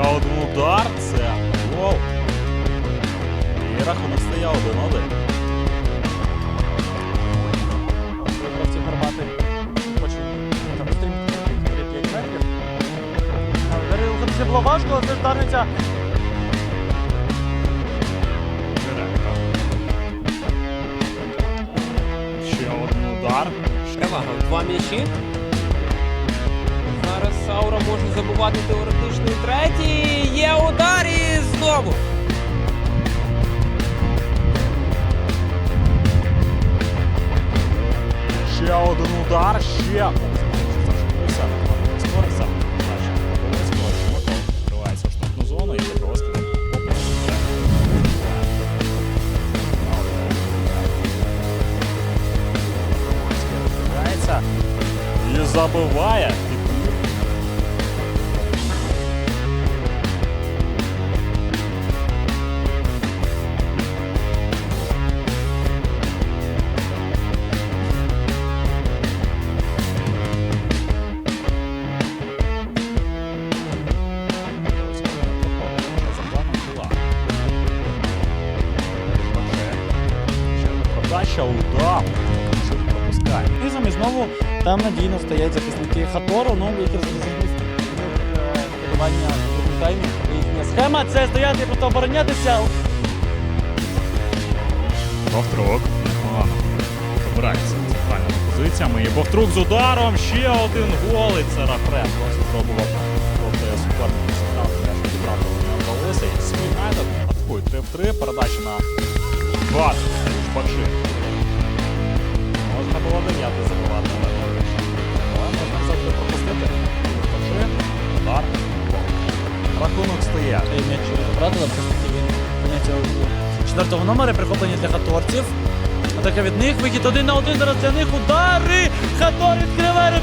один удар. Це гол. І рахунок стає 1-1. Гравці гармати хочуть там стрімки 5 метрів. Це було важко, але це ж Ще один удар. Перевага в два м'ячі. Забувати теоретично і третій. Є удар і знову. Ще один удар, ще. Скорився. Бачимо, обов'язково Чумаков вривається в штрафну зону і йде. І забиває. Продача удар. Пропускає. Низом і знову там надійно стоять захисники Хатору, ну, які захисники керування в таймі. Їхня схема це стояти і просто оборонятися. Бовтрук. Непогано. Добирається центральними позиціями. І Бовтрук з ударом. Ще один гол. І це Рафред. Просто спробував проти суперника Сігнал. Теж відібрати не вдалося. І Смінайдер. Атакує 3 в 3. Передача на 20. Бакши. Можна було 9 забивати, але не вийшло. Але можна завжди пропустити. Бакши. Удар. Гол. Рахунок стає. Цей м'яч забрати, але все ж таки він поняття четвертого номера, прихоплення для хаторців. Атака від них, вихід один на один, зараз для них удари! Хатор відкриває!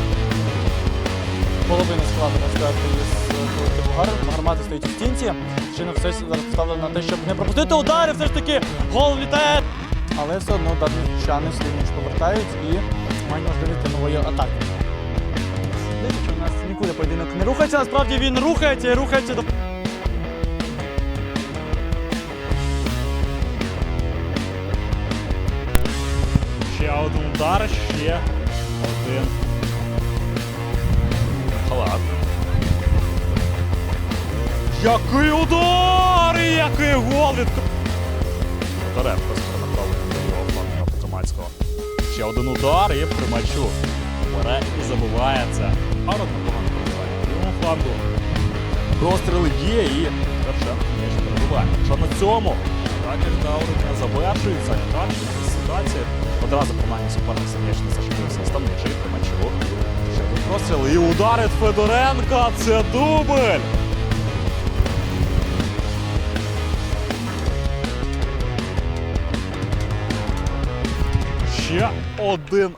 Половина складу сказати із колективу Гар. Гармати стоїть у стінці. Чино все зараз поставлено на те, щоб не пропустити удари, все ж таки гол літає. Але все одно дарничани слідніше повертають і мають можливість нової атаки. Дивіться, у нас нікуди поєдинок не рухається, насправді він рухається і рухається до. Ще один удар, ще один. Халат. Який удар! Який гол від його флангу Ще один удар і Примачук. Бере і забиває це. Арон непогано пробиває лівому флангу. Простріли є і Шевченко м'яч перебуває. Що на цьому? Так як Таурення завершується, краще в ситуації. Одразу принаймні суперник не зашибився. Ставничий Примачук. Ще один простріл і удар від Федоренка. Це дубль! Ще один